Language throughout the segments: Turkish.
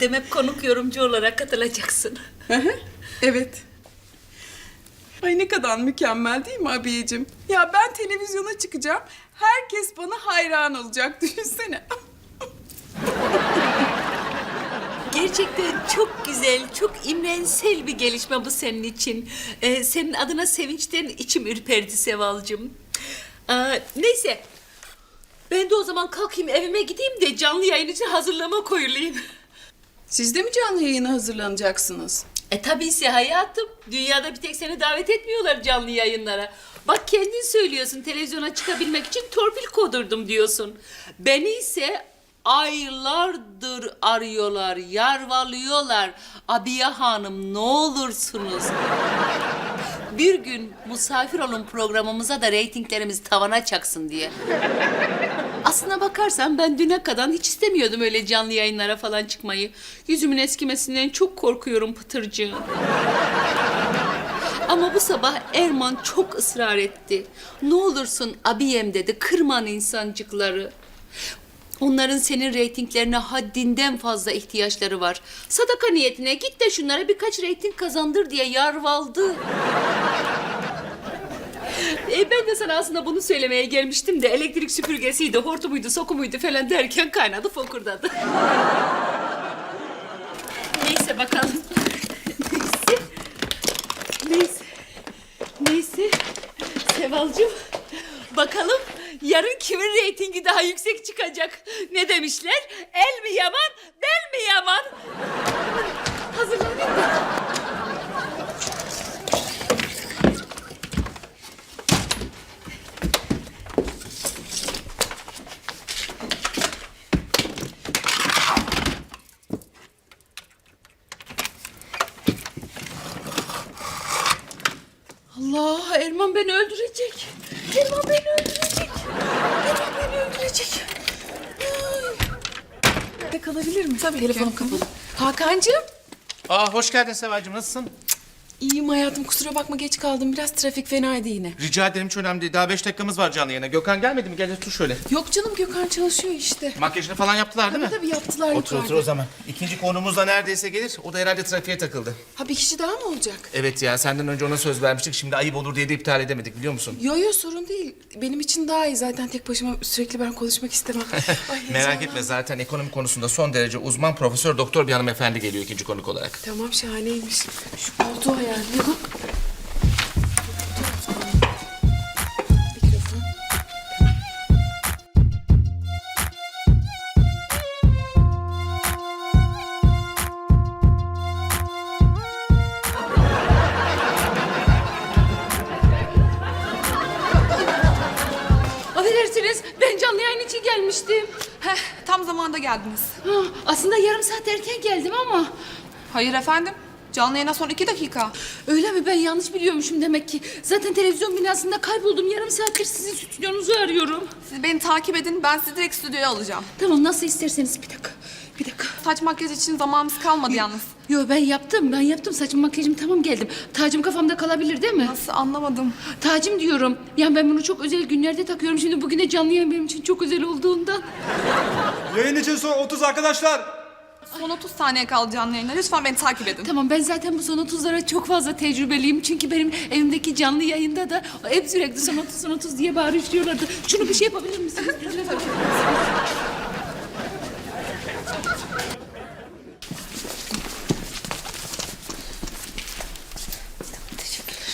Demek konuk yorumcu olarak katılacaksın. Hı hı, evet. Ay ne kadar mükemmel değil mi abiyeciğim? Ya ben televizyona çıkacağım. Herkes bana hayran olacak düşünsene. Gerçekten çok güzel, çok imrensel bir gelişme bu senin için. Ee, senin adına sevinçten içim ürperdi Sevalcığım. Ee, neyse, ben de o zaman kalkayım evime gideyim de canlı yayın için hazırlama koyulayım. Siz de mi canlı yayına hazırlanacaksınız? E tabii hayatım. Dünyada bir tek seni davet etmiyorlar canlı yayınlara. Bak kendin söylüyorsun televizyona çıkabilmek için torpil kodurdum diyorsun. Beni ise aylardır arıyorlar, yarvalıyorlar. Abiye Hanım ne olursunuz. Bir gün misafir olun programımıza da reytinglerimiz tavana çaksın diye. Aslına bakarsan ben düne kadar hiç istemiyordum öyle canlı yayınlara falan çıkmayı. Yüzümün eskimesinden çok korkuyorum Pıtırcığım. Ama bu sabah Erman çok ısrar etti. Ne olursun abiyem dedi, kırman insancıkları. Onların senin reytinglerine haddinden fazla ihtiyaçları var. Sadaka niyetine git de şunlara birkaç reyting kazandır diye yarvaldı. E ben de sana aslında bunu söylemeye gelmiştim de elektrik süpürgesiydi, hortumuydu, sokumuydu falan derken kaynadı fokurdadı. Neyse bakalım. Neyse. Neyse. Neyse. Sevalcığım. Bakalım yarın kimin reytingi daha yüksek çıkacak? Ne demişler? El mi yaman, bel mi yaman? Hazırlanayım da. Allah Erman beni öldürecek. Erman beni öldürecek. Erman beni öldürecek. Ne kalabilir mi? Tabii Telefonum kapalı. Hakan'cığım. Aa hoş geldin Seval'cim nasılsın? İyiyim hayatım kusura bakma geç kaldım. Biraz trafik fenaydı yine. Rica ederim hiç önemli değil. Daha beş dakikamız var canlı yayına. Gökhan gelmedi mi? Gel otur şöyle. Yok canım Gökhan çalışıyor işte. Makyajını falan yaptılar değil mi? Tabii tabii yaptılar Otur yukarıda. otur o zaman. İkinci konumuz da neredeyse gelir. O da herhalde trafiğe takıldı. Ha bir kişi daha mı olacak? Evet ya senden önce ona söz vermiştik. Şimdi ayıp olur diye de iptal edemedik biliyor musun? Yo yo sorun değil. Benim için daha iyi. Zaten tek başıma sürekli ben konuşmak istemem. Ay, Merak heyecanlandım. etme zaten ekonomi konusunda son derece uzman profesör doktor bir hanımefendi geliyor ikinci konuk olarak. Tamam şahaneymiş. Şu koltuğu Mikrofon. Affedersiniz ben canlı yayın için gelmiştim. Heh, tam zamanda geldiniz. Ha, aslında yarım saat erken geldim ama. Hayır efendim. Canlı yayına son iki dakika. Öyle mi ben yanlış biliyormuşum demek ki. Zaten televizyon binasında kayboldum. Yarım saattir sizin stüdyonuzu arıyorum. Siz beni takip edin. Ben sizi direkt stüdyoya alacağım. Tamam nasıl isterseniz bir dakika. Bir dakika. Saç makyaj için zamanımız kalmadı yalnız. Yo ben yaptım ben yaptım saçım makyajım tamam geldim. Tacım kafamda kalabilir değil mi? Nasıl anlamadım. Tacım diyorum. Yani ben bunu çok özel günlerde takıyorum. Şimdi bugün de canlı yayın benim için çok özel olduğundan. Yayın için son 30 arkadaşlar. Son 30 saniye kaldı canlı yayına. Lütfen beni takip edin. Tamam ben zaten bu son 30'lara çok fazla tecrübeliyim. Çünkü benim evimdeki canlı yayında da hep sürekli son 30 son 30 diye bağırışıyorlardı. Şunu bir şey yapabilir misiniz?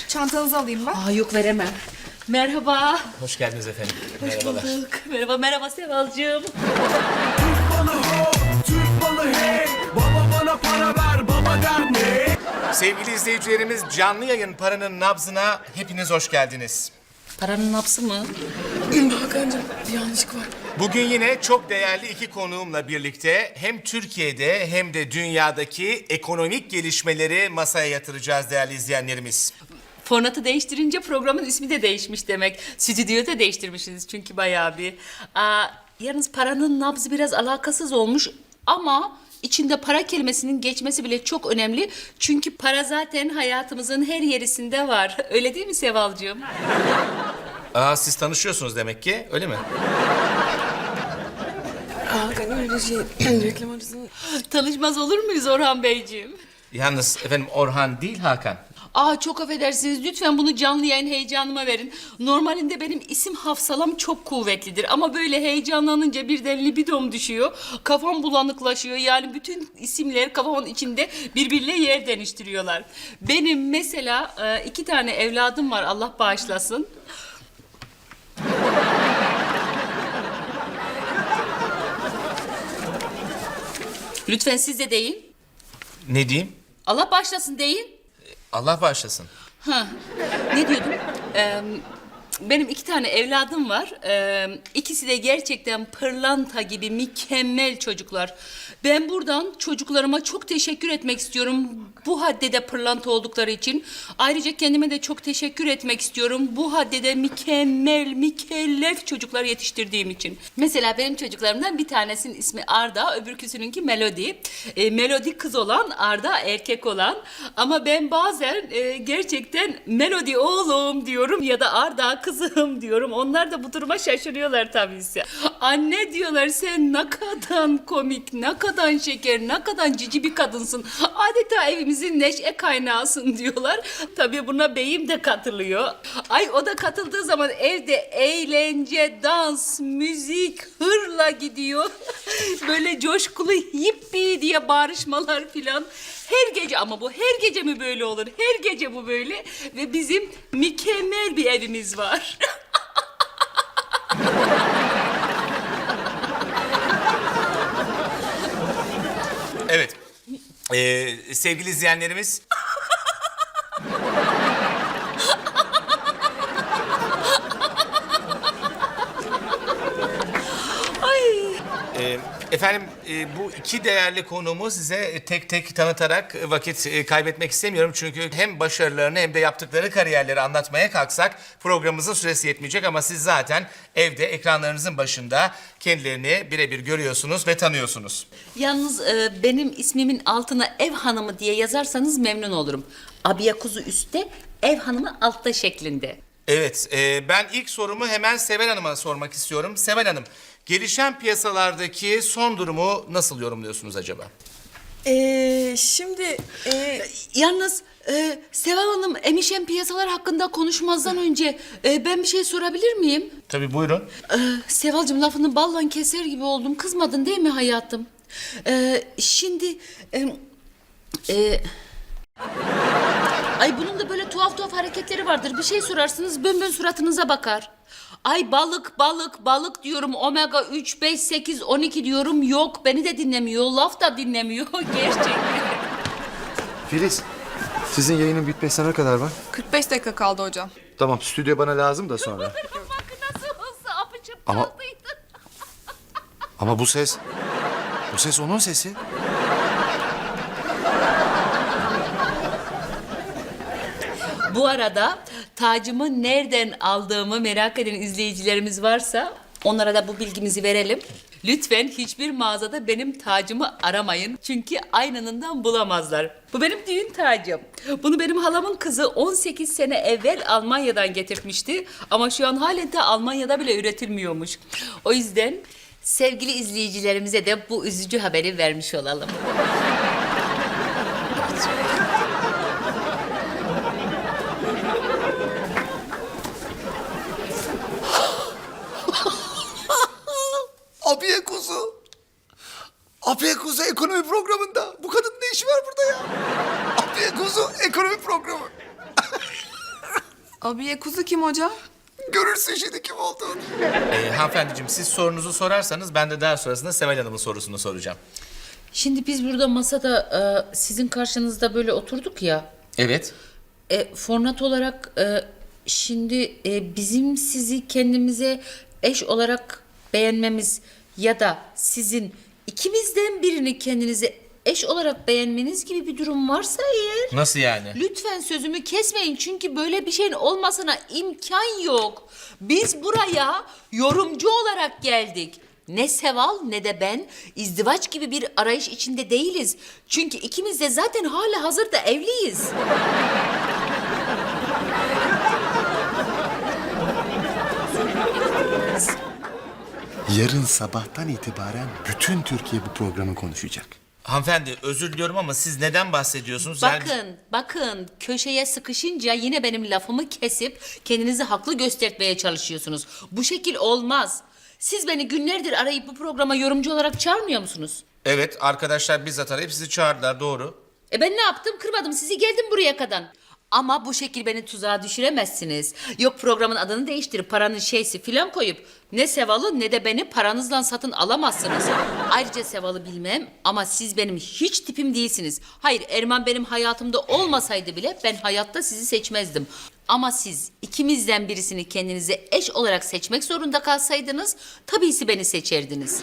Çantanızı alayım ben. Aa yok veremem. Merhaba. Hoş geldiniz efendim. Hoş bulduk. Merhaba merhaba Sevalcığım. Sevgili izleyicilerimiz canlı yayın paranın nabzına hepiniz hoş geldiniz. Paranın napsı mı? Hakan'cığım bir yanlışlık var. Bugün yine çok değerli iki konuğumla birlikte hem Türkiye'de hem de dünyadaki ekonomik gelişmeleri masaya yatıracağız değerli izleyenlerimiz. Formatı değiştirince programın ismi de değişmiş demek. Stüdyoyu da değiştirmişsiniz çünkü bayağı bir. Aa, yalnız paranın nabzı biraz alakasız olmuş ama içinde para kelimesinin geçmesi bile çok önemli. Çünkü para zaten hayatımızın her yerisinde var. Öyle değil mi Sevalcığım? Aa siz tanışıyorsunuz demek ki öyle mi? Aa, Hakan öyle şey reklam arasında... Tanışmaz olur muyuz Orhan Beyciğim? Yalnız efendim Orhan değil Hakan. Aa çok affedersiniz lütfen bunu canlı yayın heyecanıma verin. Normalinde benim isim hafsalam çok kuvvetlidir ama böyle heyecanlanınca birden libidom düşüyor. Kafam bulanıklaşıyor yani bütün isimler kafamın içinde birbiriyle yer değiştiriyorlar. Benim mesela e, iki tane evladım var Allah bağışlasın. Lütfen siz de deyin. Ne diyeyim? Allah bağışlasın deyin. Allah bağışlasın. Ha, ne diyordum? Ee, benim iki tane evladım var. Ee, ikisi de gerçekten pırlanta gibi mükemmel çocuklar. Ben buradan çocuklarıma çok teşekkür etmek istiyorum. Bu haddede pırlanta oldukları için. Ayrıca kendime de çok teşekkür etmek istiyorum. Bu haddede mükemmel, mükellef çocuklar yetiştirdiğim için. Mesela benim çocuklarımdan bir tanesinin ismi Arda, öbürküsününki Melody. Ee, Melody kız olan, Arda erkek olan. Ama ben bazen e, gerçekten Melody oğlum diyorum ya da Arda kızım diyorum. Onlar da bu duruma şaşırıyorlar tabii ise. Anne diyorlar sen ne kadar komik, ne kadar şeker, ne kadar cici bir kadınsın. Adeta evimizin neşe kaynağısın diyorlar. Tabii buna beyim de katılıyor. Ay o da katıldığı zaman evde eğlence, dans, müzik hırla gidiyor. Böyle coşkulu yippi diye bağırışmalar filan. Her gece ama bu her gece mi böyle olur? Her gece bu böyle ve bizim mükemmel bir evimiz var. Evet. Ee, sevgili izleyenlerimiz... Ee, efendim e, bu iki değerli konuğumu size tek tek tanıtarak vakit e, kaybetmek istemiyorum. Çünkü hem başarılarını hem de yaptıkları kariyerleri anlatmaya kalksak programımızın süresi yetmeyecek. Ama siz zaten evde ekranlarınızın başında kendilerini birebir görüyorsunuz ve tanıyorsunuz. Yalnız e, benim ismimin altına ev hanımı diye yazarsanız memnun olurum. Abiye kuzu üstte, ev hanımı altta şeklinde. Evet, e, ben ilk sorumu hemen Sevel Hanım'a sormak istiyorum. Sevel Hanım, gelişen piyasalardaki son durumu nasıl yorumluyorsunuz acaba? Ee, şimdi... E, Yalnız e, Seval Hanım emişen piyasalar hakkında konuşmazdan önce e, ben bir şey sorabilir miyim? Tabii buyurun. Ee, Sevalcığım lafını ballan keser gibi oldum. Kızmadın değil mi hayatım? Ee, şimdi... e, e, ay bunun da böyle tuhaf tuhaf hareketleri vardır. Bir şey sorarsınız bön bön suratınıza bakar. Ay balık balık balık diyorum. Omega 3, 5, 8, 12 diyorum. Yok beni de dinlemiyor. Laf da dinlemiyor. Gerçekten. Filiz, sizin yayının bitmesine ne kadar var? 45 dakika kaldı hocam. Tamam, stüdyo bana lazım da sonra. Bak nasıl olsa apıçıp Ama- kaldıydı. Ama bu ses, bu ses onun sesi. Bu arada tacımı nereden aldığımı merak eden izleyicilerimiz varsa onlara da bu bilgimizi verelim. Lütfen hiçbir mağazada benim tacımı aramayın. Çünkü aynanından bulamazlar. Bu benim düğün tacım. Bunu benim halamın kızı 18 sene evvel Almanya'dan getirtmişti. Ama şu an halen de Almanya'da bile üretilmiyormuş. O yüzden sevgili izleyicilerimize de bu üzücü haberi vermiş olalım. Abiye kuzu. Abiye kuzu ekonomi programında. Bu kadının ne işi var burada ya? Abiye kuzu ekonomi programı. Abiye kuzu kim hocam? Görürsün şimdi kim olduğunu. Ee, hanımefendiciğim siz sorunuzu sorarsanız ben de daha sonrasında Sevel Hanım'ın sorusunu soracağım. Şimdi biz burada masada e, sizin karşınızda böyle oturduk ya. Evet. E, format olarak e, şimdi e, bizim sizi kendimize eş olarak beğenmemiz ya da sizin ikimizden birini kendinize eş olarak beğenmeniz gibi bir durum varsa eğer Nasıl yani? lütfen sözümü kesmeyin çünkü böyle bir şeyin olmasına imkan yok. Biz buraya yorumcu olarak geldik. Ne Seval ne de ben izdivaç gibi bir arayış içinde değiliz. Çünkü ikimiz de zaten hala hazırda evliyiz. Yarın sabahtan itibaren bütün Türkiye bu programı konuşacak. Hanımefendi özür diliyorum ama siz neden bahsediyorsunuz? Yani- Bakın, bakın köşeye sıkışınca yine benim lafımı kesip kendinizi haklı göstermeye çalışıyorsunuz. Bu şekil olmaz. Siz beni günlerdir arayıp bu programa yorumcu olarak çağırmıyor musunuz? Evet arkadaşlar bizzat arayıp sizi çağırdılar doğru. E ben ne yaptım? Kırmadım sizi geldim buraya kadar. Ama bu şekil beni tuzağa düşüremezsiniz. Yok programın adını değiştirip paranın şeysi filan koyup ne Seval'ı ne de beni paranızla satın alamazsınız. Ayrıca Seval'ı bilmem ama siz benim hiç tipim değilsiniz. Hayır Erman benim hayatımda olmasaydı bile ben hayatta sizi seçmezdim. Ama siz ikimizden birisini kendinize eş olarak seçmek zorunda kalsaydınız tabii beni seçerdiniz.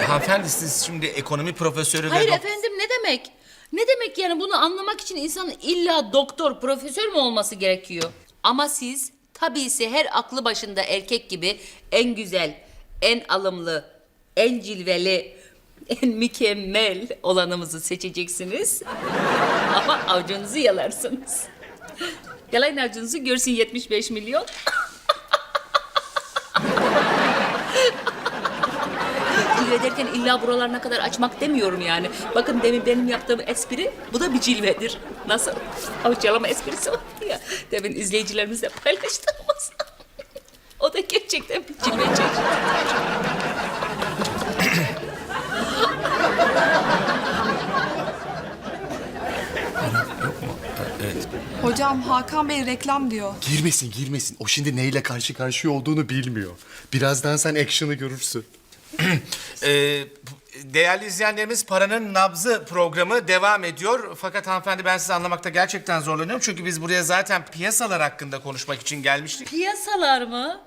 E, hanımefendi siz şimdi ekonomi profesörü Hayır ve... dok- efendim ne demek? Ne demek yani bunu anlamak için insanın illa doktor, profesör mü olması gerekiyor? Ama siz tabiisi her aklı başında erkek gibi en güzel, en alımlı, en cilveli, en mükemmel olanımızı seçeceksiniz. Ama avucunuzu yalarsınız. Yalayın avucunuzu görsün 75 milyon. Cilve derken illa buralarına kadar açmak demiyorum yani. Bakın demin benim yaptığım espri bu da bir cilvedir. Nasıl? Avuç yalama esprisi var ya. Demin izleyicilerimizle paylaştığımız. o da gerçekten bir cilve. Hocam Hakan Bey reklam diyor. Girmesin girmesin. O şimdi neyle karşı karşıya olduğunu bilmiyor. Birazdan sen action'ı görürsün. Ee, değerli izleyenlerimiz Paranın Nabzı programı devam ediyor. Fakat hanımefendi ben sizi anlamakta gerçekten zorlanıyorum. Çünkü biz buraya zaten piyasalar hakkında konuşmak için gelmiştik. Piyasalar mı?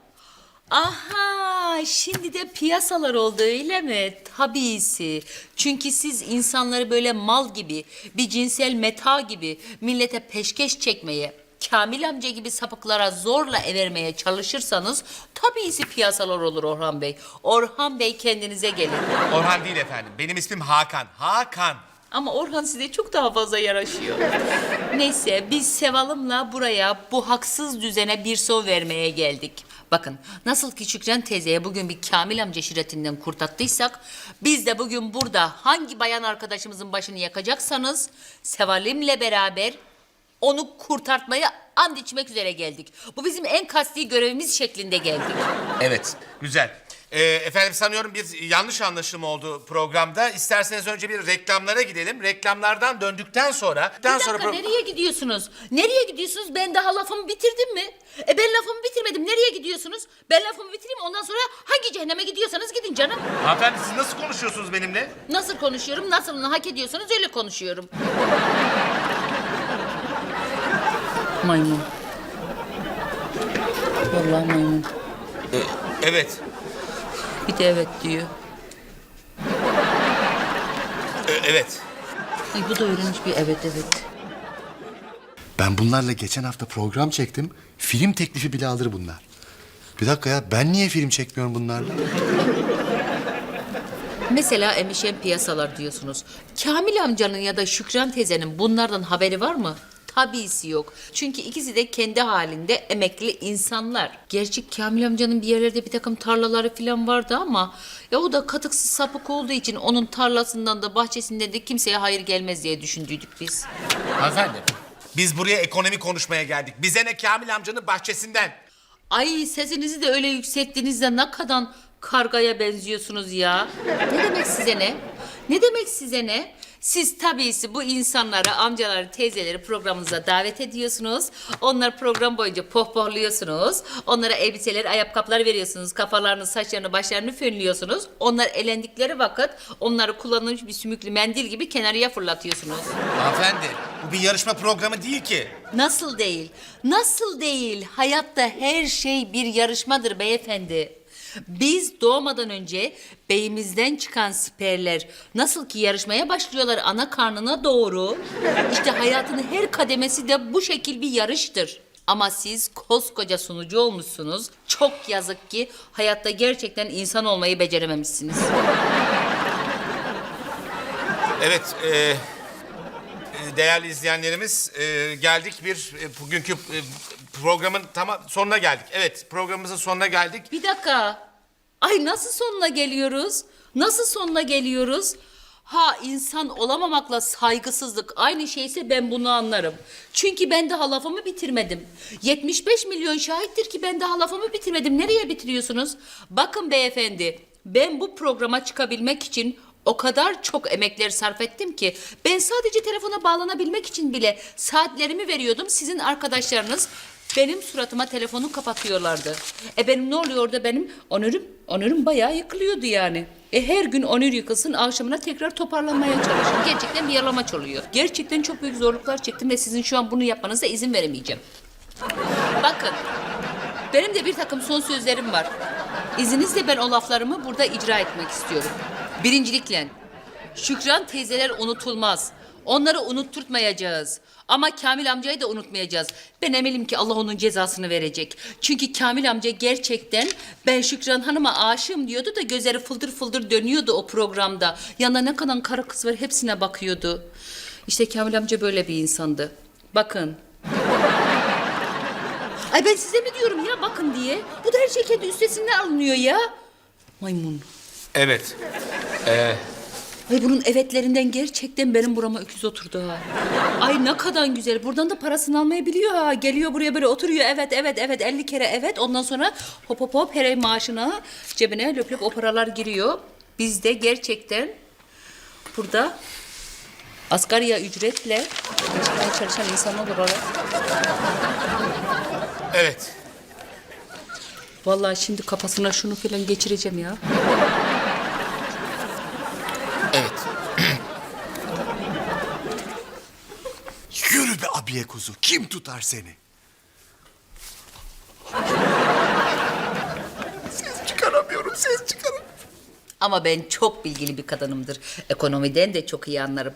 Aha, şimdi de piyasalar oldu öyle mi? Tabiisi. Çünkü siz insanları böyle mal gibi, bir cinsel meta gibi millete peşkeş çekmeye, Kamil amca gibi sapıklara zorla evermeye çalışırsanız tabiisi piyasalar olur Orhan Bey. Orhan Bey kendinize gelin. Orhan değil efendim. Benim ismim Hakan. Hakan. Ama Orhan size çok daha fazla yaraşıyor. Neyse biz Seval'ımla buraya bu haksız düzene bir son vermeye geldik. Bakın nasıl ki Şükran teyzeye bugün bir Kamil amca şiretinden kurtattıysak... ...biz de bugün burada hangi bayan arkadaşımızın başını yakacaksanız... ...Seval'imle beraber onu kurtartmaya and içmek üzere geldik. Bu bizim en kasti görevimiz şeklinde geldik. Evet. Güzel. Ee, efendim sanıyorum bir yanlış anlaşılma oldu programda. İsterseniz önce bir reklamlara gidelim. Reklamlardan döndükten sonra... Bir dakika sonra pro- nereye gidiyorsunuz? Nereye gidiyorsunuz? Ben daha lafımı bitirdim mi? E ben lafımı bitirmedim. Nereye gidiyorsunuz? Ben lafımı bitireyim ondan sonra hangi cehenneme gidiyorsanız gidin canım. Hanımefendi siz nasıl konuşuyorsunuz benimle? Nasıl konuşuyorum? Nasılını hak ediyorsanız öyle konuşuyorum. Maymun. Vallahi maymun. Evet. Bir de evet diyor. Ee, evet. Ay, bu da öğrenmiş bir evet evet. Ben bunlarla geçen hafta program çektim. Film teklifi bile alır bunlar. Bir dakika ya ben niye film çekmiyorum bunlarla? Mesela emişen piyasalar diyorsunuz. Kamil amcanın ya da Şükran teyzenin bunlardan haberi var mı? Tabisi yok. Çünkü ikisi de kendi halinde emekli insanlar. Gerçi Kamil amcanın bir yerlerde bir takım tarlaları falan vardı ama... ...ya o da katıksız sapık olduğu için onun tarlasından da bahçesinden de kimseye hayır gelmez diye düşündüydük biz. Hanımefendi. Biz buraya ekonomi konuşmaya geldik. Bize ne Kamil amcanın bahçesinden. Ay sesinizi de öyle yükselttiğinizde ne kadar kargaya benziyorsunuz ya. Ne demek size ne? Ne demek size ne? Siz tabiisi bu insanları, amcaları, teyzeleri programınıza davet ediyorsunuz. Onlar program boyunca pohpohluyorsunuz. Onlara elbiseler, ayakkabılar veriyorsunuz. Kafalarını, saçlarını, başlarını fönlüyorsunuz. Onlar elendikleri vakit onları kullanılmış bir sümüklü mendil gibi kenarıya fırlatıyorsunuz. Hanımefendi bu bir yarışma programı değil ki. Nasıl değil? Nasıl değil? Hayatta her şey bir yarışmadır beyefendi. Biz doğmadan önce beyimizden çıkan siperler nasıl ki yarışmaya başlıyorlar ana karnına doğru. İşte hayatın her kademesi de bu şekil bir yarıştır. Ama siz koskoca sunucu olmuşsunuz. Çok yazık ki hayatta gerçekten insan olmayı becerememişsiniz. Evet, e, değerli izleyenlerimiz e, geldik bir e, bugünkü e, programın tamam sonuna geldik. Evet, programımızın sonuna geldik. Bir dakika. Ay nasıl sonuna geliyoruz? Nasıl sonuna geliyoruz? Ha insan olamamakla saygısızlık aynı şeyse ben bunu anlarım. Çünkü ben daha lafımı bitirmedim. 75 milyon şahittir ki ben daha lafımı bitirmedim. Nereye bitiriyorsunuz? Bakın beyefendi ben bu programa çıkabilmek için o kadar çok emekler sarf ettim ki ben sadece telefona bağlanabilmek için bile saatlerimi veriyordum. Sizin arkadaşlarınız benim suratıma telefonu kapatıyorlardı. E benim ne oluyor orada benim onürüm? Onürüm bayağı yıkılıyordu yani. E her gün onür yıkılsın akşamına tekrar toparlanmaya çalışın. Gerçekten bir yalamaç oluyor. Gerçekten çok büyük zorluklar çektim ve sizin şu an bunu yapmanıza izin veremeyeceğim. Bakın benim de bir takım son sözlerim var. İzninizle ben o laflarımı burada icra etmek istiyorum. Birincilikle Şükran teyzeler unutulmaz. Onları unutturtmayacağız. Ama Kamil amcayı da unutmayacağız. Ben eminim ki Allah onun cezasını verecek. Çünkü Kamil amca gerçekten ben Şükran Hanım'a aşığım diyordu da gözleri fıldır fıldır dönüyordu o programda. Yanında ne kadar kara kız var hepsine bakıyordu. İşte Kamil amca böyle bir insandı. Bakın Ay ben size mi diyorum ya bakın diye. Bu da her şey kendi üstesinden alınıyor ya. Maymun. Evet. Ay bunun evetlerinden gerçekten benim burama öküz oturdu ha. Ay ne kadar güzel. Buradan da parasını almayı biliyor ha. Geliyor buraya böyle oturuyor. Evet evet evet 50 kere evet. Ondan sonra hop hop hop her ay maaşına cebine löp löp o paralar giriyor. Biz de gerçekten burada asgari ücretle çalışan insanlar olarak Evet. Vallahi şimdi kafasına şunu falan geçireceğim ya. Evet. Yürü be abiye kuzu. Kim tutar seni? Ses çıkaramıyorum, ses çıkaramıyorum. Ama ben çok bilgili bir kadınımdır. Ekonomiden de çok iyi anlarım.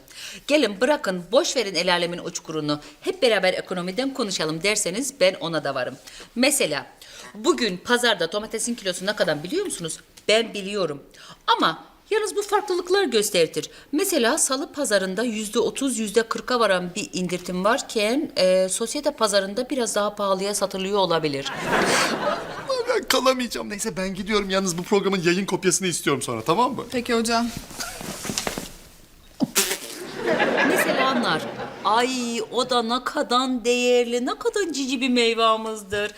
Gelin bırakın boş verin el alemin uçkurunu. Hep beraber ekonomiden konuşalım derseniz ben ona da varım. Mesela bugün pazarda domatesin kilosu ne kadar biliyor musunuz? Ben biliyorum. Ama yalnız bu farklılıklar gösterir. Mesela salı pazarında yüzde otuz, yüzde kırka varan bir indirtim varken... E, sosyete pazarında biraz daha pahalıya satılıyor olabilir. Ben kalamayacağım. Neyse ben gidiyorum. Yalnız bu programın yayın kopyasını istiyorum sonra tamam mı? Peki hocam. Mesela nar. Ay o da ne kadar değerli, ne kadar cici bir meyvamızdır.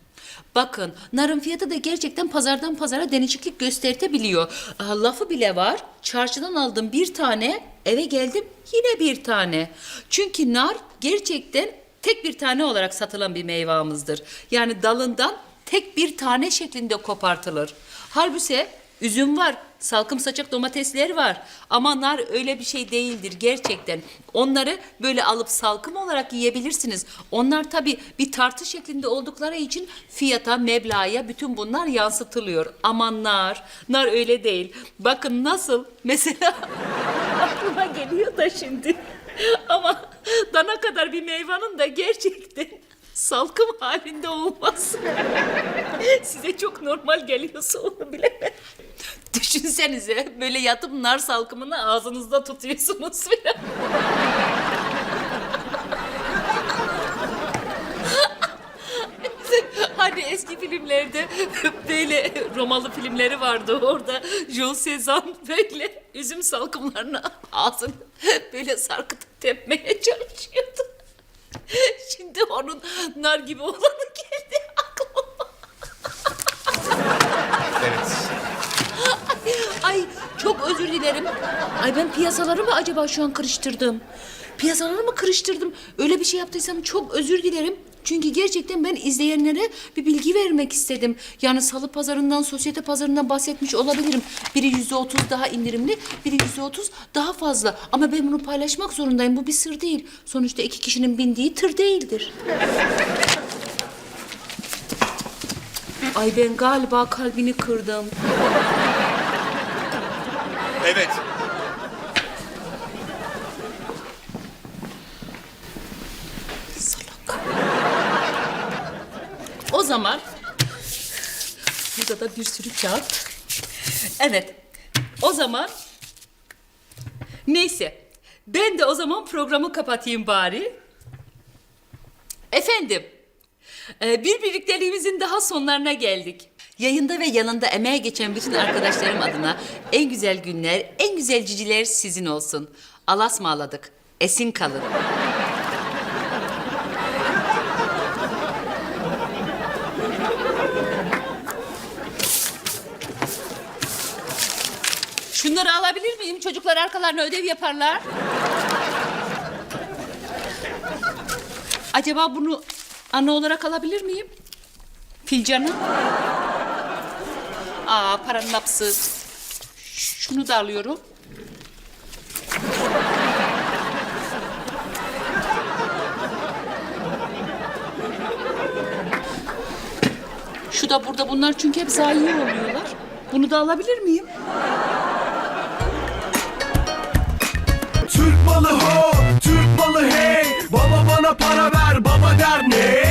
Bakın narın fiyatı da gerçekten pazardan pazara değişiklik göstertebiliyor. Aa, lafı bile var. Çarşıdan aldım bir tane, eve geldim yine bir tane. Çünkü nar gerçekten tek bir tane olarak satılan bir meyvamızdır. Yani dalından tek bir tane şeklinde kopartılır. Halbuki üzüm var, salkım saçak domatesler var. Ama nar öyle bir şey değildir gerçekten. Onları böyle alıp salkım olarak yiyebilirsiniz. Onlar tabii bir tartı şeklinde oldukları için fiyata, meblağa bütün bunlar yansıtılıyor. Ama nar, nar öyle değil. Bakın nasıl mesela aklıma geliyor da şimdi. Ama dana kadar bir meyvanın da gerçekten salkım halinde olması. Size çok normal geliyorsa onu bilemem. Düşünsenize böyle yatıp nar salkımını ağzınızda tutuyorsunuz falan. Hani eski filmlerde böyle Romalı filmleri vardı orada Jules Sezan böyle üzüm salkımlarını ağzını böyle sarkıtıp tepmeye çalışıyordu. Şimdi onun nar gibi olanı geldi aklıma. Evet. Ay çok özür dilerim. Ay ben piyasaları mı acaba şu an karıştırdım? Piyasaları mı karıştırdım? Öyle bir şey yaptıysam çok özür dilerim. Çünkü gerçekten ben izleyenlere bir bilgi vermek istedim. Yani salı pazarından, sosyete pazarından bahsetmiş olabilirim. Biri yüzde otuz daha indirimli, biri yüzde otuz daha fazla. Ama ben bunu paylaşmak zorundayım. Bu bir sır değil. Sonuçta iki kişinin bindiği tır değildir. Ay ben galiba kalbini kırdım. Evet. Zaman burada da bir sürü kağıt. Evet. O zaman neyse. Ben de o zaman programı kapatayım bari. Efendim. e, Bir birlikteliğimizin daha sonlarına geldik. Yayında ve yanında emeğe geçen bütün arkadaşlarım adına en güzel günler, en güzel ciciler sizin olsun. Alasmaladık. Esin kalın. Alabilir miyim? Çocuklar arkalarına ödev yaparlar. Acaba bunu ana olarak alabilir miyim? Filcanı. Aa paranın hapsı. Şunu da alıyorum. Şu da burada bunlar çünkü hep zayi oluyorlar. Bunu da alabilir miyim? Türk malı hey Baba bana para ver, baba der ne?